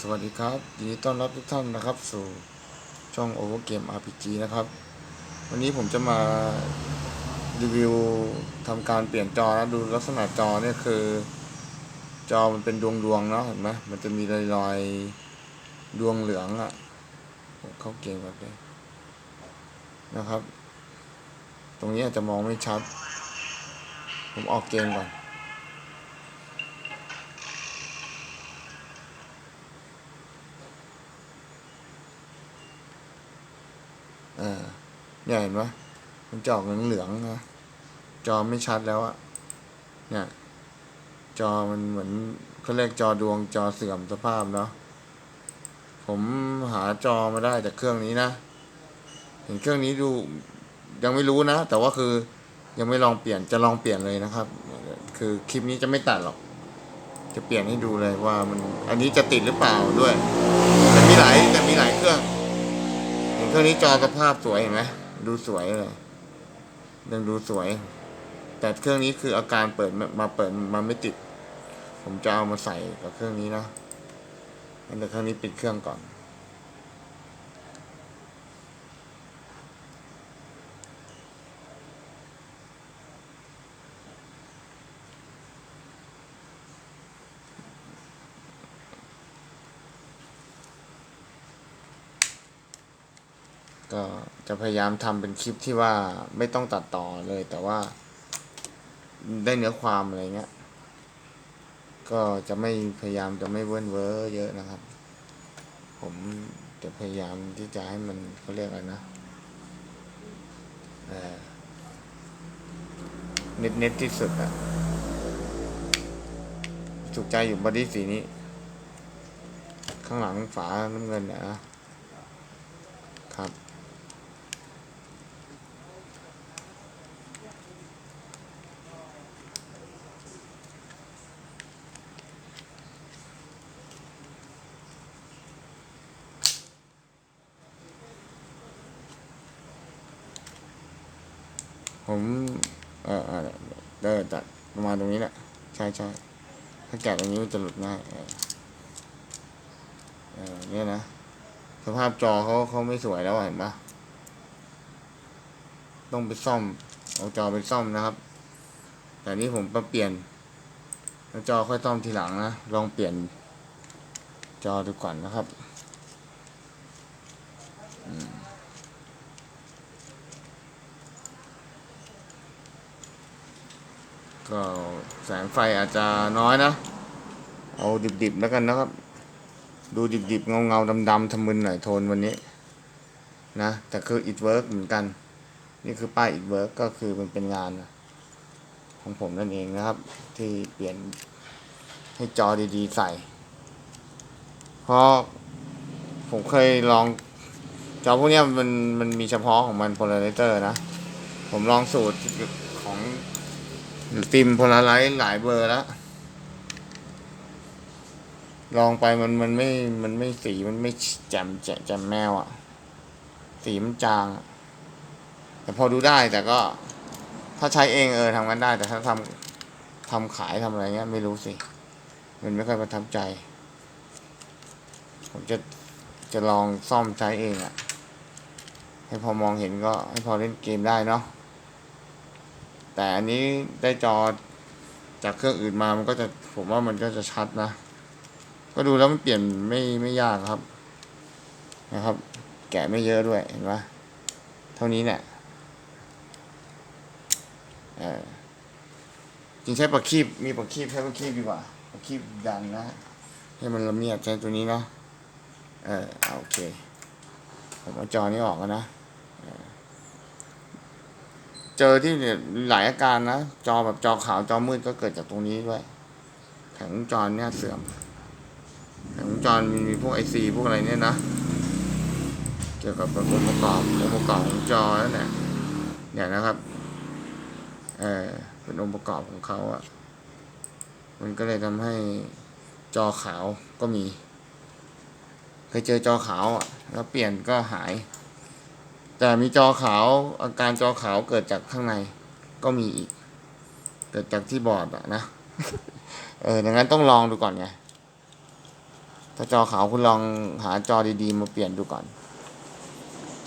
สวัสดีครับยินดีต้อนรับทุกท่านนะครับ สู่ช่อง Over Game RPG นะครับ วันนี้ผมจะมารีวิวทำการเปลี่ยนจอนะดูลักษณะจอเนี่ยคือ จอมันเป็นดวงดวงๆเนาะเห็นไหมมันจะมีรอยรอยๆดวงเหลืองอะ่ะผมเข้าเกมแบบนี้นะครับ ตรงนี้อาจจะมองไม่ชัด ผมออกเกมก่อน ออเนี่ยเห็นปะมันจะออกเหลืองๆนะจอไม่ชัดแล้วอะเนี่ยจอมันเหมือนเขาเรียกจอดวงจอเสื่อมสภาพเนาะผมหาจอมาได้จากเครื่องนี้นะ เห็นเครื่องนี้ดูยังไม่รู้นะ แต่ว่าคือยังไม่ลองเปลี่ยนจะลองเปลี่ยนเลยนะครับ คือคลิปนี้จะไม่ตัดหรอก จะเปลี่ยนให้ดูเลยว่ามันอันนี้จะติดหรือเปล่าด้วยแต่มีหลายแต่มีหลายเครื่อง เครื่องนี้จอสภาพสวยเห็นไหมดูสวยเลยยังดูสวย แต่เครื่องนี้คืออาการเปิดมาเปิดมาไม่ติด ผมจะเอามาใส่กับเครื่องนี้นะงั้นแต่เครื่องนี้ปิดเครื่องก่อน ก็จะพยายามทำเป็นคลิปที่ว่าไม่ต้องตัดต่อเลย แต่ว่าได้เนื้อความอะไรเงี้ย ก็จะไม่พยายามจะไม่เวิ้นเว้อเยอะนะครับ ผมจะพยายามที่จะให้มันเขาเรียกอะไรนะเน็ตเน็ตที่สุดอะถูกใจอยู่บอดี้สีนี้ ข้างหลังฝาน้ำเงินอะนะ ครับ ผมเออเออเดินตัดประมาณตรงนี้แหละใช่ใช่ถ้าแกะตรงนี้มันจะหลุดง่ายเออเนี่ยนะสภาพจอเขาเขาไม่สวยแล้วเห็นปะต้องไปซ่อม เอาจอไปซ่อมนะครับ แต่นี่ผมมาเปลี่ยนแล้วจอค่อยซ่อมทีหลังนะ ลองเปลี่ยน จอดูก่อนนะครับ อืม ก็แสงไฟอาจจะน้อยนะ เอาดิบๆแล้วกันนะครับ ดูดิบๆเงาๆดำๆทำมึนหน่อยโทนวันนี้นะ แต่คือ it work เหมือนกัน นี่คือป้าย it work ก็คือมันเป็นงานของผมนั่นเองนะครับ ที่เปลี่ยนให้จอดีๆใส่ เพราะผมเคยลองจอพวกนี้มันมันมีเฉพาะของมัน polarizer นะ ผมลองสูตรของ ฟิมโพลาไรต์หลายเบอร์แล้ว ลองไปมันมันไม่มันไม่สีมันไม่แจ่มแจ่มแจ่มแมวอะ่ะ สีมันจาง แต่พอดูได้แต่ก็ ถ้าใช้เองเออทำกันได้ แต่ถ้าทำทำขายทำอะไรเงี้ยไม่รู้สิ มันไม่ค่อยประทับใจ ผมจะจะลองซ่อมใช้เองอะ่ะ ให้พอมองเห็นก็ให้พอเล่นเกมได้เนาะ แต่อันนี้ได้จอจากเครื่องอื่นมามันก็จะผมว่ามันก็จะชัดนะ ก็ดูแล้วมันเปลี่ยนไม่ไม่ยากครับ นะครับ แกะไม่เยอะด้วยเห็นปะเท่านี้เนี่ยเออจริงใช้ปากคีบมีปากคีบใช้ปากคีบดีกว่าปากคีบดันนะ ให้มันละเมียดใช้ตัวนี้นะเออเอาโอเคผมเอาจอนี้ออกแล้วนะ เจอที่หลายอาการนะจอแบบจอขาวจอมืดก็เกิดจากตรงนี้ด้วยแผงวงจรเนี่ยเสื่อมแผงวงจรมีพวกไอซีพวกอะไรเนี่ยนะเกี่ยวกับองค์ประกอบองค์ประกอบของจอนั่นแหละเนี่ยนะครับเออเป็นองค์ประกอบของเขาอะ่ะ มันก็เลยทำให้จอขาวก็มี เคยเจอจอขาวอะ แล้วเปลี่ยนก็หาย แต่มีจอขาวอาการจอขาวเกิดจากข้างในก็มีอีก เกิดจากที่บอร์ดอะนะ เออดังนั้นต้องลองดูก่อนไง ถ้าจอขาวคุณลองหาจอดีๆ มาเปลี่ยนดูก่อน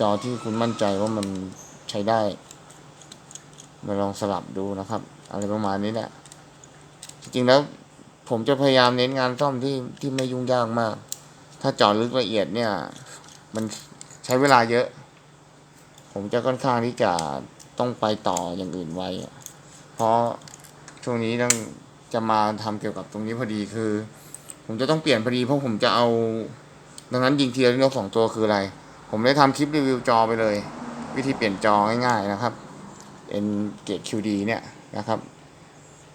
จอที่คุณมั่นใจว่ามันใช้ได้ มาลองสลับดูนะครับ อะไรประมาณนี้แหละ จริงๆแล้วผมจะพยายามเน้นงานซ่อมที่ที่ไม่ยุ่งยากมาก ถ้าจาะลึกละเอียดเนี่ย มันใช้เวลาเยอะ ผมจะค่อนข้างที่จะต้องไปต่ออย่างอื่นไว้ เพราะช่วงนี้ต้องจะมาทำเกี่ยวกับตรงนี้พอดีคือ ผมจะต้องเปลี่ยนพอดีเพราะผมจะเอา ดังนั้นยิงทีละนกสองตัวคืออะไร ผมได้ทำคลิปรีวิวจอไปเลย วิธีเปลี่ยนจอง่ายๆนะครับ N เกต QD เนี่ยนะครับ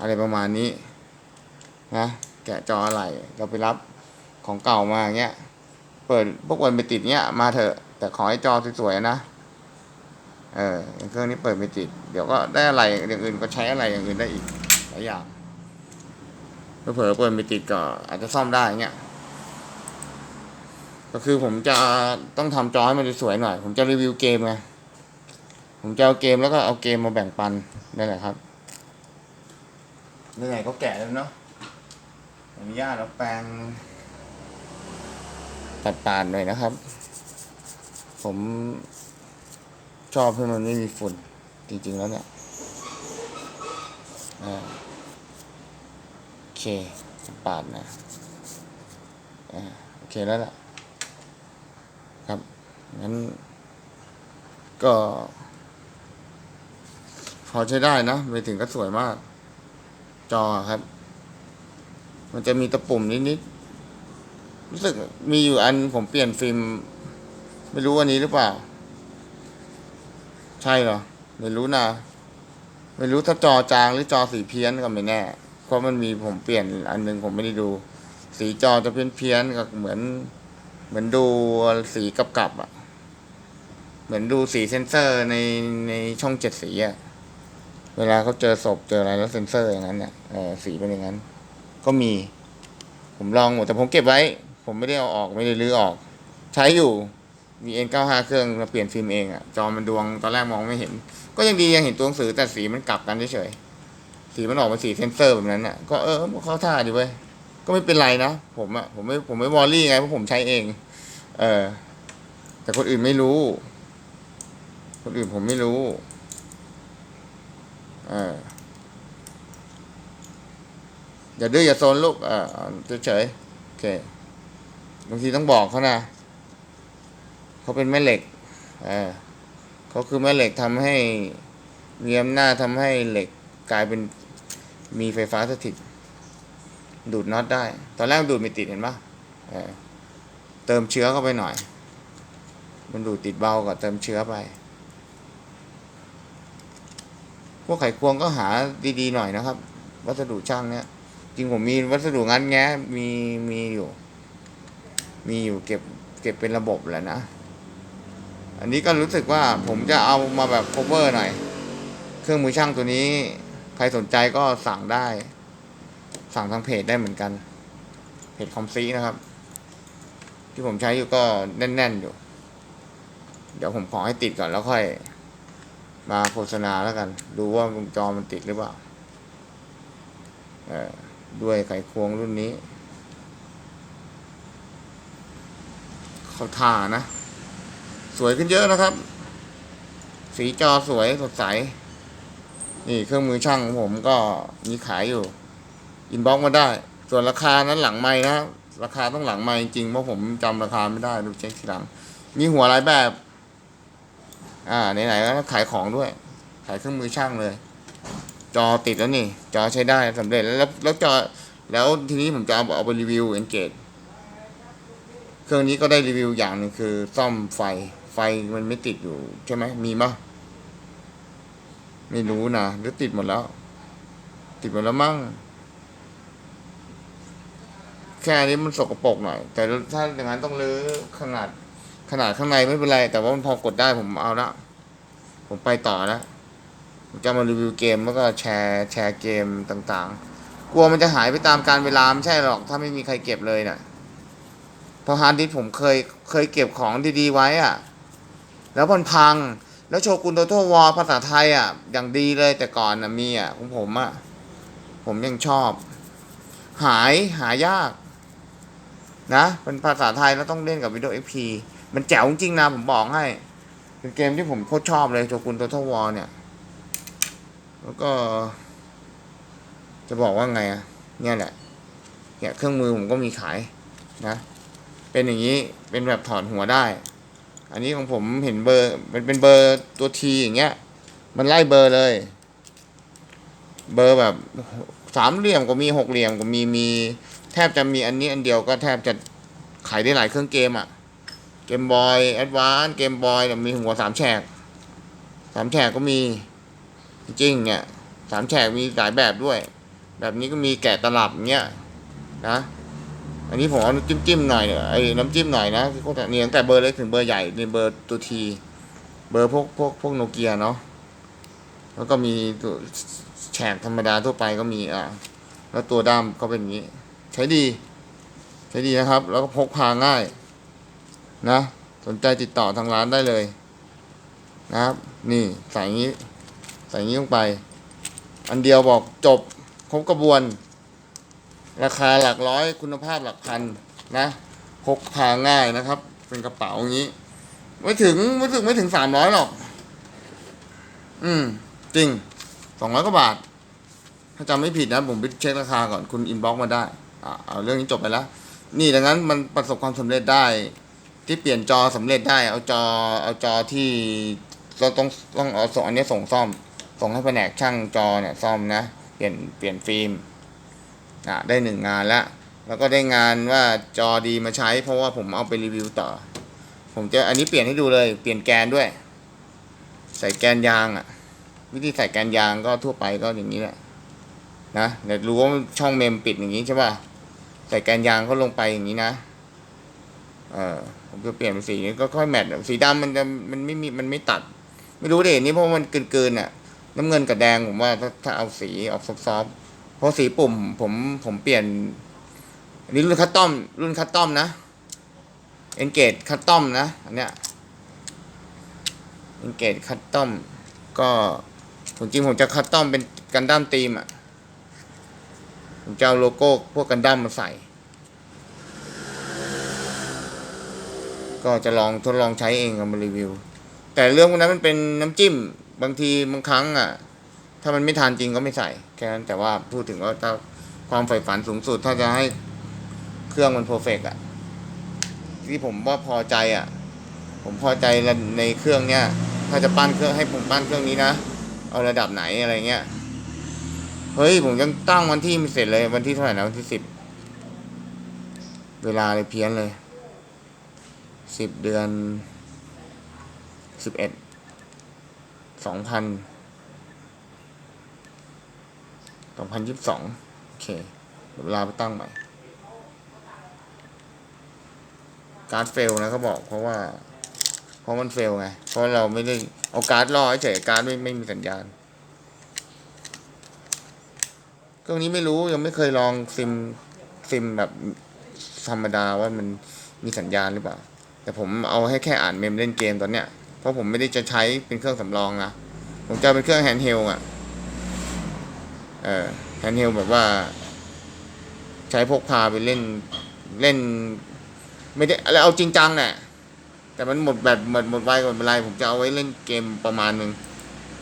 อะไรประมาณนี้นะแกะจออะไรเราไปรับของเก่ามาอย่างเงี้ย เปิดพวกวันไปติดเงี้ยมาเถอะ แต่ขอให้จอสวยๆนะ เออเครื่องนี้เปิดไม่ติด เดี๋ยวก็ได้อะไรอย่างอื่นก็ใช้อะไรอย่างอื่นได้อีกหลายอย่างเผลอเปิดไม่ติดก็อาจจะซ่อมได้เงี้ยก็คือผมจะต้องทำจอให้มันสวยหน่อย ผมจะรีวิวเกมไง ผมจะเอาเกมแล้วก็เอาเกมมาแบ่งปันนั่นแหละครับไหนก็แกะแล้วเนาะอนุญาตเราแปลงตัดปานหน่อยนะครับ ผม ชอบให้มันไม่มีฝุ่น จริง ๆ แล้วเนี่ยอ่าโอเคตัดปาดนะอ่าโอเคแล้วล่ะ ครับงั้น ก็ พอใช้ได้นะไปถึงก็สวยมาก จอครับ มันจะมีตะปุ่มนิดๆรู้สึกมีอยู่อันผมเปลี่ยนฟิล์ม ไม่รู้อันนี้หรือเปล่า ใช่เหรอ ไม่รู้นะ ไม่รู้ถ้าจอจางหรือจอสีเพี้ยนก็ไม่แน่ เพราะมันมีผมเปลี่ยนอันหนึงผมไม่ได้ดู สีจอจะเพี้ยนเพี้ยนกับเหมือน เหมือนดูสีกับกับๆอะเหมือนดูสีเซนเซอร์ในในช่องเจ็ดสีอะเวลาเขาเจอศพเจออะไรแล้วเซนเซอร์อย่างนั้นเนี่ยเออสีเป็นอย่างนั้น ก็มี ผมลองหมดแต่ผมเก็บไว้ ผมไม่ได้เอาออกไม่ได้รื้อออก ใช้อยู่ มี N95 เครื่องมาเปลี่ยนฟิล์มเองอะจอมันดวงตอนแรกมองไม่เห็น ก็ยังดียังเห็นตัวหนังสือแต่สีมันกลับกันเฉยๆสีมันออกมาสีเซนเซอร์แบบนั้นอะก็เออเข้าท่าดีเว้ยก็ไม่เป็นไรนะผมอะผมไม่ผมไม่วอรี่ไงเพราะผมใช้เอง เออ แต่คนอื่นไม่รู้ คนอื่นผมไม่รู้ เอออย่าดื้ออย่าโซนลูกเออเฉยๆโอเคบางทีต้องบอกเขานะ เขาเป็นแม่เหล็กเออเขาคือแม่เหล็กทำให้มีอำนาจทำให้เหล็กกลายเป็นมีไฟฟ้าสถิต ดูดน็อตได้ ตอนแรกดูดไม่ติดเห็นปะเออเติมเชื้อเข้าไปหน่อย มันดูดติดเบากว่าเติมเชื้อไป พวกไขควงก็หาดีๆหน่อยนะครับ วัสดุช่างเนี่ยจริงผมมีวัสดุงัดแงะมีมีอยู่ มีอยู่เก็บเก็บเป็นระบบแหละนะ อันนี้ก็รู้สึกว่าผมจะเอามาแบบ cover หน่อย เครื่องมือช่างตัวนี้ ใครสนใจก็สั่งได้ สั่งทางเพจได้เหมือนกัน เพจคอมซีนะครับ ที่ผมใช้อยู่ก็แน่น ๆ อยู่ เดี๋ยวผมขอให้ติดก่อนแล้วค่อย มาโฆษณาแล้วกัน ดูว่าวงจรมันติดหรือเปล่าด้วยไขควงรุ่นนี้ เขาทานะ สวยขึ้นเยอะนะครับ สีจอสวยสดใส นี่เครื่องมือช่างของผมก็มีขายอยู่ อินบ็อกมาได้ ส่วนราคานั้นหลังไม้นะ ราคาต้องหลังไม้จริงเพราะผมจำราคาไม่ได้ดูเช็คทีหลัง มีหัวหลายแบบ อ่าไหนๆก็ขายของด้วย ขายเครื่องมือช่างเลย จอติดแล้วนี่ จอใช้ได้สำเร็จแล้วแล้วจอแล้วทีนี้ผมจะเอาเอาไปรีวิวเอนเกจเครื่องนี้ก็ได้รีวิวอย่างนึงคือซ่อมไฟ ไฟมันไม่ติดอยู่ใช่ไหมมีมั้ยไม่รู้นะหรือติดหมดแล้ว ติดหมดแล้วมั้งแค่นี้มันสกปรกหน่อย แต่ถ้าอย่างนั้นต้องรื้อขนาดขนาดข้างในไม่เป็นไร แต่ว่ามันพอกดได้ผมเอาละผมไปต่อแล้วผมจะมารีวิวเกมแล้วก็แชร์แชร์เกมต่างๆ กลัวมันจะหายไปตามการเวลาไม่ใช่หรอก ถ้าไม่มีใครเก็บเลยน่ะพราะฮาร์ดดิสผมเคยเคยเก็บของดีๆไว้อะ แล้วมันพัง แล้วโชกุนโตโตวอภาษาไทยอะ อย่างดีเลยแต่ก่อนนะมีอะของผมอะ ผมยังชอบ หายหายาก นะเป็นภาษาไทยแล้วต้องเล่นกับ Windows XP มันแจ๋วจริงนะผมบอกให้ เป็นเกมที่ผมโคตรชอบเลยโจกุนโตัวทวอเนี่ย แล้วก็ จะบอกว่าไงอะเนี่ยแหละเนี่ยเครื่องมือผมก็มีขายนะ เป็นอย่างนี้เป็นแบบถอดหัวได้ อันนี้ของผมเห็นเบอร์มันเป็นเบอร์ตัวทีอย่างเงี้ย มันไล่เบอร์เลย เบอร์แบบสามเหลี่ยมก็มีหกเหลี่ยมก็มีมีแทบจะมีอันนี้อันเดียวก็แทบจะขายได้หลายเครื่องเกมอะเกมบอยแอดวานเกมบอยมีหัวสามแฉกสามแฉกก็มีจริงเนี่ยสามแฉกมีหลายแบบด้วย แบบนี้ก็มีแกะตลับเงี้ยนะ อันนี้ผมเอาจิ้มจิ้มหน่อยไอ้น้ำจิ้มหน่อยนะพวกนี้ตั้งแต่เบอร์เล็กถึงเบอร์ใหญ่ในเบอร์ตัวทีเบอร์พวกพวกพวกโนเกียเนาะแล้วก็มีตัวแฉกธรรมดาทั่วไปก็มีอะแล้วตัวด้ามก็เป็นอย่างนี้ ใช้ดี ใช้ดีนะครับ แล้วก็พกพาง่าย นะ สนใจติดต่อทางร้านได้เลย นะครับ นี่ใส่อย่างนี้ ใส่อย่างนี้ลงไป อันเดียวบอกจบครบกระบวน ราคาหลักร้อยคุณภาพหลักพันนะพกพาง่ายนะครับ เป็นกระเป๋าอย่างนี้ ไม่ถึงไม่ถึงไม่ถึงสามร้อยหรอก อืม จริงสองร้อยกว่าบาท ถ้าจำไม่ผิดนะผมไปเช็คราคาก่อนคุณอินบ็อกมาได้อ่าเอาเรื่องนี้จบไปแล้ว นี่ดังนั้นมันประสบความสำเร็จได้ ที่เปลี่ยนจอสำเร็จได้ เอาจอเอาจอที่เราต้องต้องเอาส่งอันนี้ส่งซ่อม ส่งให้แผนกช่างจอเนี่ยซ่อมนะ เปลี่ยนเปลี่ยนฟิล์ม อะได้หนึ่งงานแล้วแล้วก็ได้งานว่าจอดีมาใช้ เพราะว่าผมเอาไปรีวิวต่อ ผมจะอันนี้เปลี่ยนให้ดูเลย เปลี่ยนแกนด้วย ใส่แกนยางอะ วิธีใส่แกนยางก็ทั่วไปก็อย่างนี้แหละนะเดี๋ยวรู้ว่าช่องเมมปิดอย่างนี้ใช่ป่ะใส่แกนยางเขาลงไปอย่างนี้นะเออผมจะเปลี่ยนเป็นสีนี้ก็ค่อยแมทสีดำมันจะมันไม่มีมันไม่ตัด ไม่รู้เด็นี่เพราะมันเกินๆอะ น้ำเงินกับแดงผมว่าถ้าถ้าเอาสีออกซอฟ ราะสีปุ่ม ผมผมเปลี่ยนนนี้รุ่นคัสตอม รุ่นคัสตอมนะเอนเกตคัสตอมนะอันเนี้ยเอนเกตคัสตอมก็ผมจริงผมจะคัสตอมเป็นกันดั้มตีมอะผมจะเอาโลโก้พวกกันดั้มมาใส่ ก็จะลองทดลองใช้เองเอามารีวิว แต่เรื่องพวกนั้นมันเป็นน้ำจิ้ม บางทีบางครั้งอะ ถ้ามันไม่ทานจริงก็ไม่ใส่แค่นั้นแต่ว่าพูดถึงว่าถ้าความใฝ่ฝันสูงสุดถ้าจะให้เครื่องมันเพอร์เฟกอะที่ผมว่าพอใจอะผมพอใจในเครื่องเนี้ยถ้าจะปั้นเครื่องให้ผมปั้นเครื่องนี้นะเอาระดับไหนอะไรเงี้ยเฮ้ยผมยังตั้งวันที่ไม่เสร็จเลยวันที่เท่าไหร่นะวันที่สิบเวลาเลยเพี้ยนเลยสิบเดือนสิบเอ็ดสองพัน สองพันยี่สิบสองโอเคเดี๋ยวเวลาไปตั้งใหม่ การ์ดเฟลนะเขาบอกเพราะว่า เพราะมันเฟลไง เพราะเราไม่ได้เอาการ์ดล่อเฉยการ์ดไม่ไม่มีสัญญาณเครื่องนี้ไม่รู้ยังไม่เคยลองซิมซิมแบบธรรมดาว่ามันมีสัญญาณหรือเปล่า แต่ผมเอาให้แค่อ่านเมมเล่นเกมตอนเนี้ยเพราะผมไม่ได้จะใช้เป็นเครื่องสำรองนะผมจะเอาเป็นเครื่องแฮนด์เฮลอะ เออแฮนด์เฮลแบบว่า ใช้พกพาไปเล่นเล่น ไม่ได้แล้วเอาจริงจังแหละแต่มันหมดแบบหมดหมดไวก็ไม่เป็นไรผมจะเอาไว้เล่นเกมประมาณหนึ่ง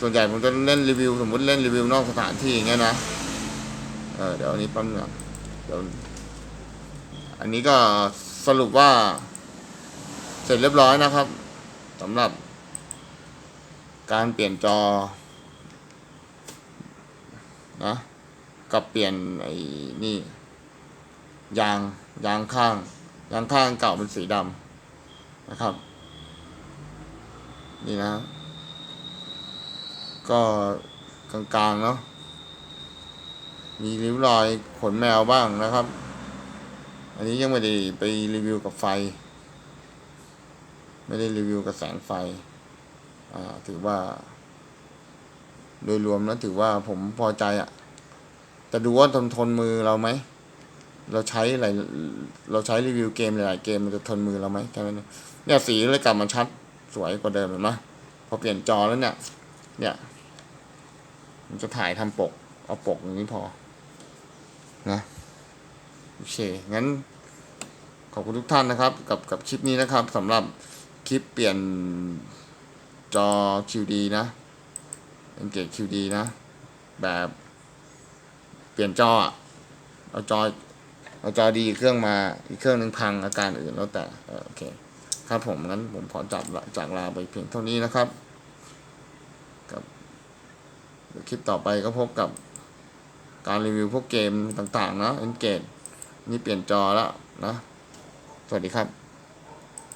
ส่วนใหญ่ผมจะเล่นรีวิว สมมติเล่นรีวิวนอกสถานที่อย่างเงี้ยนะเออเดี๋ยวอันนี้ปั๊มหนึ่งเดี๋ยวอันนี้ก็สรุปว่า เสร็จเรียบร้อยนะครับสำหรับการเปลี่ยนจอ นะกับเปลี่ยนไอ้นี่ ยางยางข้าง ยางข้างเก่าเป็นสีดำนะครับ นี่นะ ก็กลางๆเนาะมีริ้วรอยขนแมวบ้างนะครับ อันนี้ยังไม่ได้ไปรีวิวกับไฟ ไม่ได้รีวิวกับแสงไฟ อ่า ถือว่า โดยรวมแล้วถือว่าผมพอใจอะ่ะแต่ดูว่าทนทนมือเราไหม เราใช้อะไรเราใช้รีวิวเกมหลายเกมมันจะทนมือเราไหมแค่นั้นเองเนี่ยสีเลยกลับมาชัดสวยกว่าเดิมเห็นไหมพอเปลี่ยนจอแล้วเนี่ย เนี่ยมันจะถ่ายทำปก เอาปกอย่างนี้พอ นะโอเค งั้น ขอบคุณทุกท่านนะครับ กับกับคลิปนี้นะครับสำหรับคลิปเปลี่ยนจอ QD นะ เป็นเกรด QD นะ แบบเปลี่ยนจอเอาจอเอาจอดีเครื่องมาอีกเครื่องหนึ่งพังอาการอื่นแล้วแต่โอเค ครับผมงั้นผมขอจับจากลาไปเพียงเท่านี้นะครับกับคลิปต่อไปก็พบกับการรีวิวพวกเกมต่างๆนะเอ็นเกตนี่เปลี่ยนจอแล้วนะ สวัสดีครับ